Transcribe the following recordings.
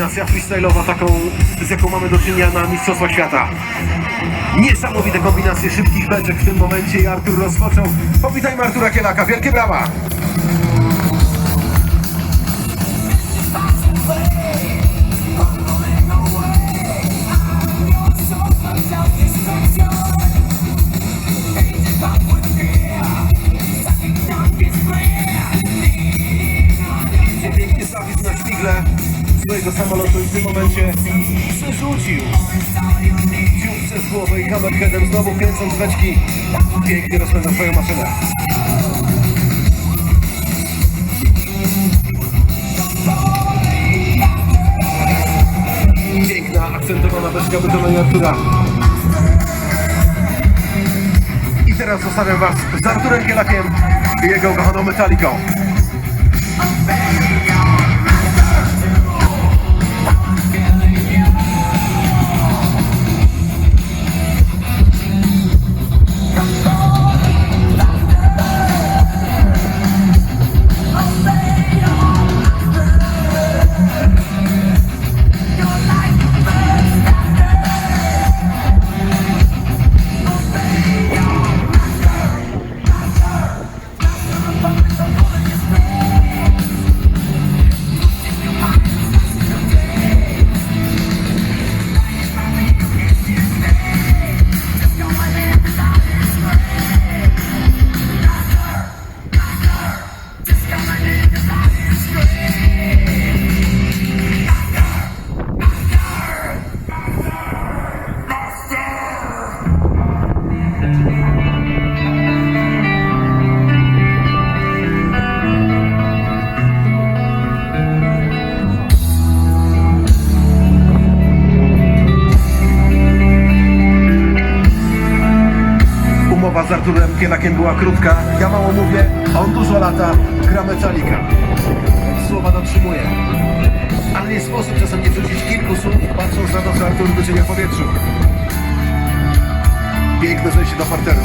kombinacja freestyle'owa, taką, z jaką mamy do czynienia na Mistrzostwach Świata. Niesamowite kombinacje szybkich beczek w tym momencie i Artur rozpoczął. Powitajmy Artura Kielaka, wielkie brawa! Swojego samolotu i w tym momencie przerzucił dziób przez głowę i hammerheadem znowu kręcąc beczki pięknie rozpędza swoją maszynę. Piękna, akcentowana beczka wykonania Artura. I teraz zostawiam Was z Arturem Kielakiem i jego ukochaną Metaliką. Z Arturem Kielakiem była krótka. Ja mało mówię, on dużo lata, gra Metallica. Więc słowa dotrzymuje. Ale nie sposób czasem nie wrzucić kilku słów, patrząc na to, co Artur wyczynia w powietrzu. Piękne zejście do parteru.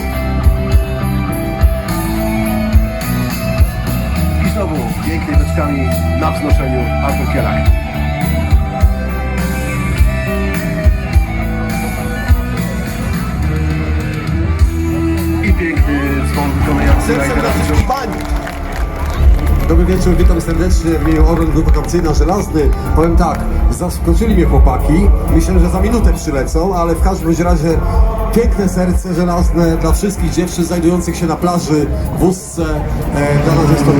I znowu pięknymi beczkami na wznoszeniu Artur Kielak. Sercem pań! Dobry wieczór, witam serdecznie w imieniu Orlen Grupa Kapcyjna Żelazny. Powiem tak, zaskoczyli mnie chłopaki. Myślę, że za minutę przylecą, ale w każdym razie piękne serce żelazne dla wszystkich dziewczyn znajdujących się na plaży, w wózce. E, dla nas jest to...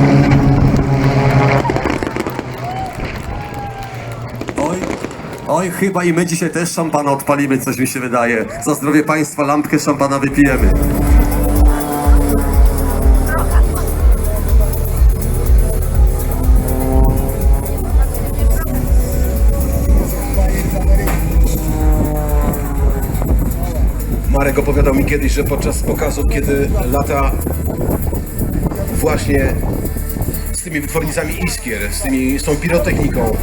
Oj, oj, chyba i my dzisiaj też szampana odpalimy, coś mi się wydaje. Za zdrowie Państwa lampkę szampana wypijemy. Marek opowiadał mi kiedyś, że podczas pokazu, kiedy lata właśnie z tymi wytwornicami iskier, z, tymi, z tą pirotechniką,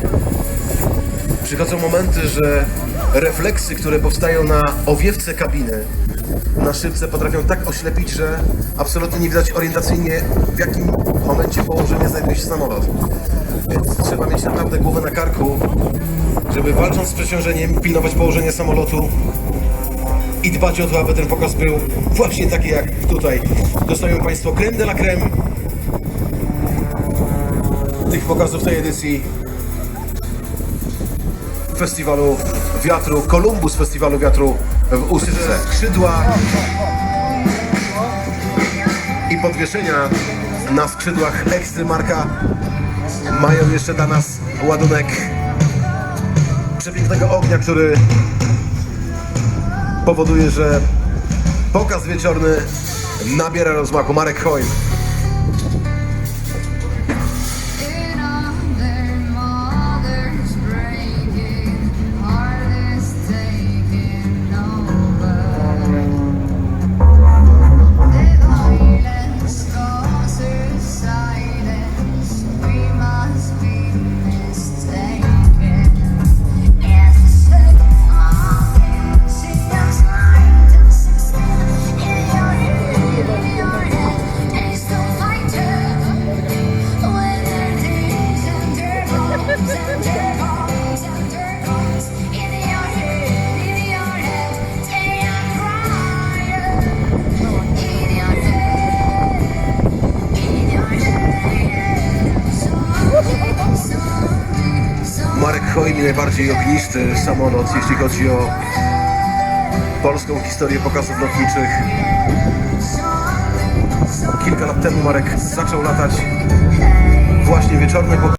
przychodzą momenty, że refleksy, które powstają na owiewce kabiny, na szybce potrafią tak oślepić, że absolutnie nie widać orientacyjnie w jakim momencie położenia znajduje się samolot. Więc trzeba mieć naprawdę głowę na karku, żeby walcząc z przeciążeniem pilnować położenie samolotu i dbać o to, aby ten pokaz był właśnie taki jak tutaj. Dostają Państwo creme de la creme tych pokazów tej edycji festiwalu wiatru, Columbus Festiwalu Wiatru w Ustce. Skrzydła i podwieszenia na skrzydłach Ekstrymarka mają jeszcze dla nas ładunek przepięknego ognia, który powoduje, że pokaz wieczorny nabiera rozmachu. Marek Chojn. Chojni, najbardziej ognisty samolot, jeśli chodzi o polską historię pokazów lotniczych. Kilka lat temu Marek zaczął latać właśnie wieczorne pokazy.